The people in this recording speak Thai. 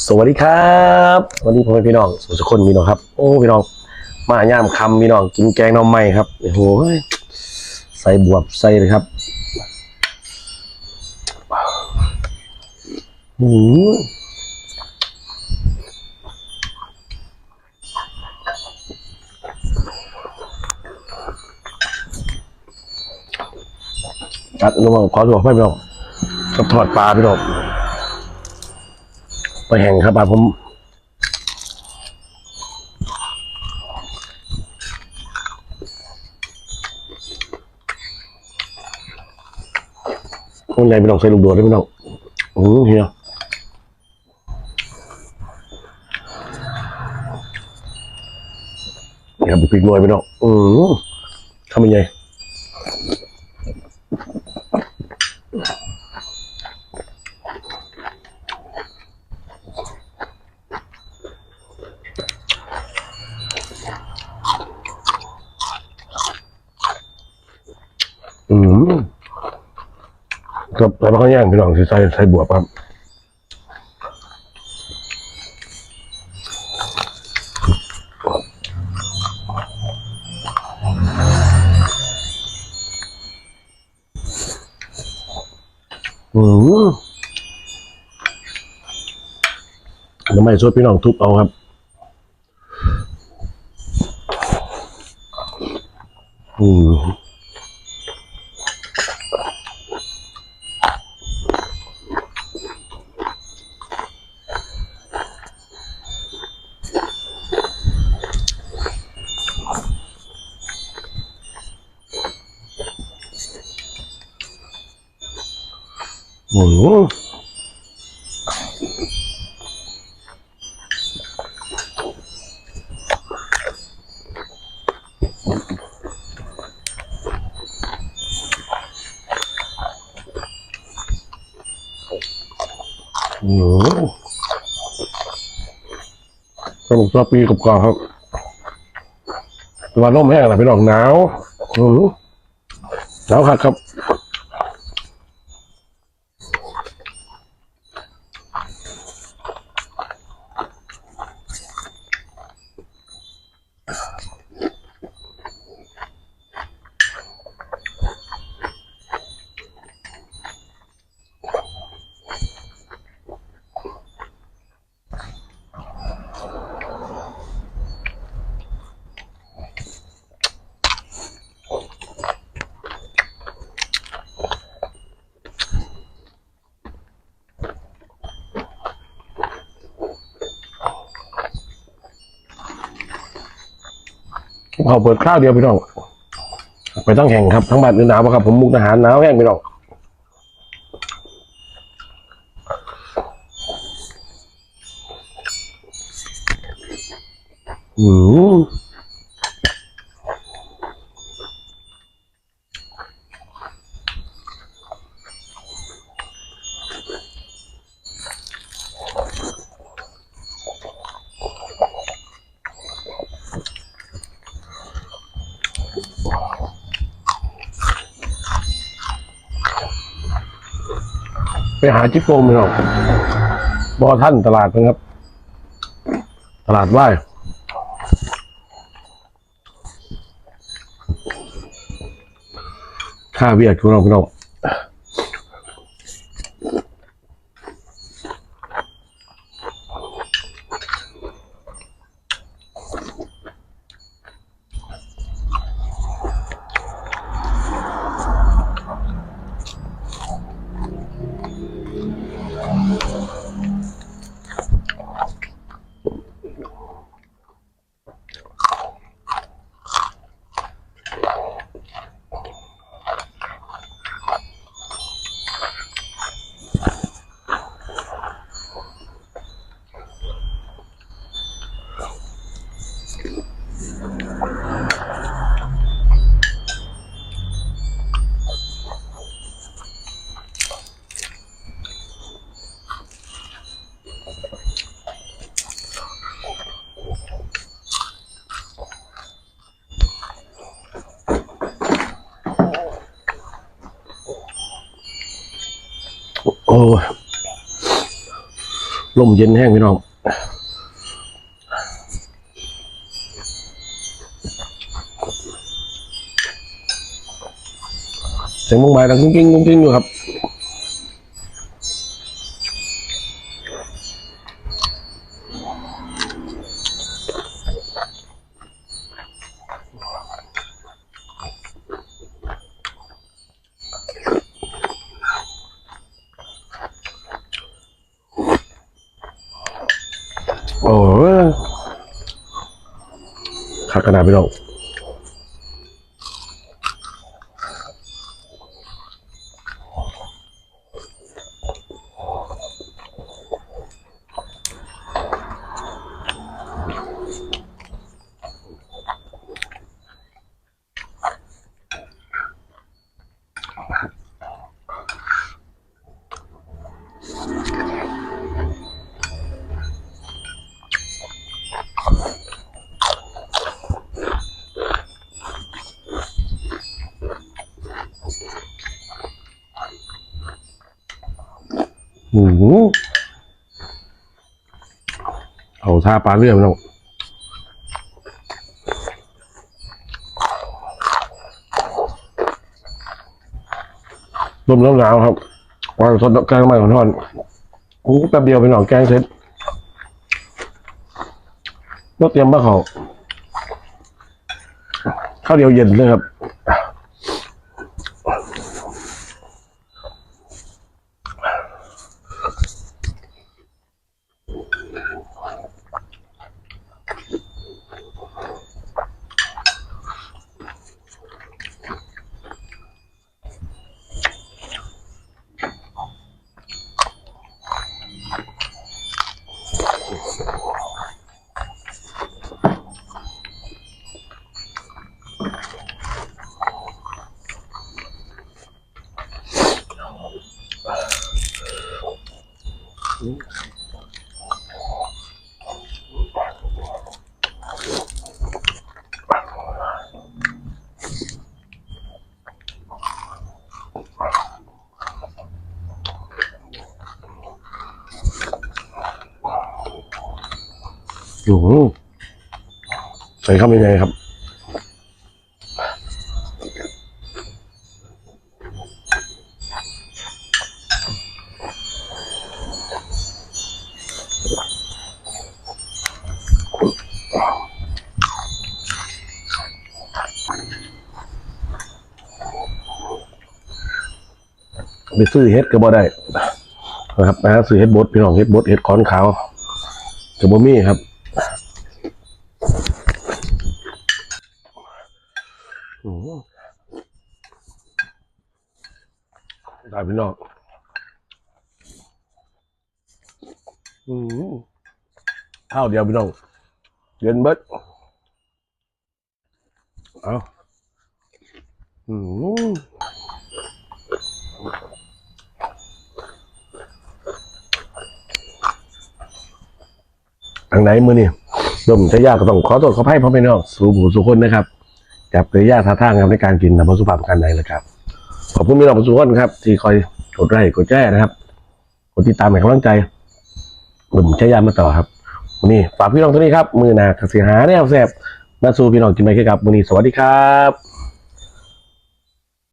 สวัสดีครับวันนี้ผมเป็นพี่น้องสุสุคนพี่น้องครับ โอ้พี่น้อง มาย่ามคำพี่น้องกินแกงน้องใหม่ครับโอ้โหใส่บวบใส่เลยครับอืมกัดน้องขอตัวไปพี่น้องกับทอดปลาพี่น้อง ไปแห่งครับผม คนไหนไม่ต้องใส่ลูกโดดได้ไม่ต้องโอ้เฮียนี่ครับพริกหน่อยไม่ต้องอืมทำยังไง อืมกับใส่มะขามย่างพี่น้องสิใส่ใส่บวบครับอืมน้ำไม่ช่วยพี่น้องทุบเอาครับ อืม โอ้โหโอ้โหสนุกชอบปีกับกอครับตัวร่มแห้งนะพี่น้องหนาวอือหนาวคักครับ เขาเปิดข้าวเดียวพี่น้องไปตั้งแห่งครับทั้งบ้านหนาวปะครับ ผมมุกทหารหนาวแห้งพี่น้องอืม ไปหาจิ๊กโกมเน้อบอท่านตลาดนะครับ ตลาดไหวข้าเวียดพี่น้องพี่น้อง โอ้ยลมเย็นแห้งพี่น้องเสียงมงใบดังกุ้งกิ้งกุ้งกิ้งอยู่ครับ ขักขนาดพี่น้อง อืมเอาท่าปลาเรื่อยพี่น้องลมหนาวครับวางสดแกงใหม่ของทอนโอ้แป๊บเดียวไปหน่องแกงเสร็จก็เตรียมมะเขาข้าวเดียวเย็นเลยครับ อยู่ใส่เข้าไปยังไงครับ ไปซื้อเฮ็ดก็บ่ได้นะครับนะซื้อเฮ็ดบดพี่น้องเฮ็ดบดเฮ็ดขอนขาวก็บ่มีครับอืมได้พี่น้องอืมข้าวเดียวพี่น้อง เย็นเบิดเอาอืมทางไหนมือนี่ดมจะยากก็ต้องขอโทษขอให้พ่อแม่น้องสู่ผู้สุคนนะครับจับกริยาท่าทางครับในการกินทำสุภาพการใดนะครับ ขอบคุณพี่น้องผู้สุคนครับ ที่คอยกดไลค์กดแชร์นะครับกดติดตามให้กำลังใจผมใช้ยามาต่อครับ นี่ฝากพี่น้องตัวนี้ครับมือหนากสิหาแนวแสบมาสู่พี่น้องกินไปครับวันนี้สวัสดีครับ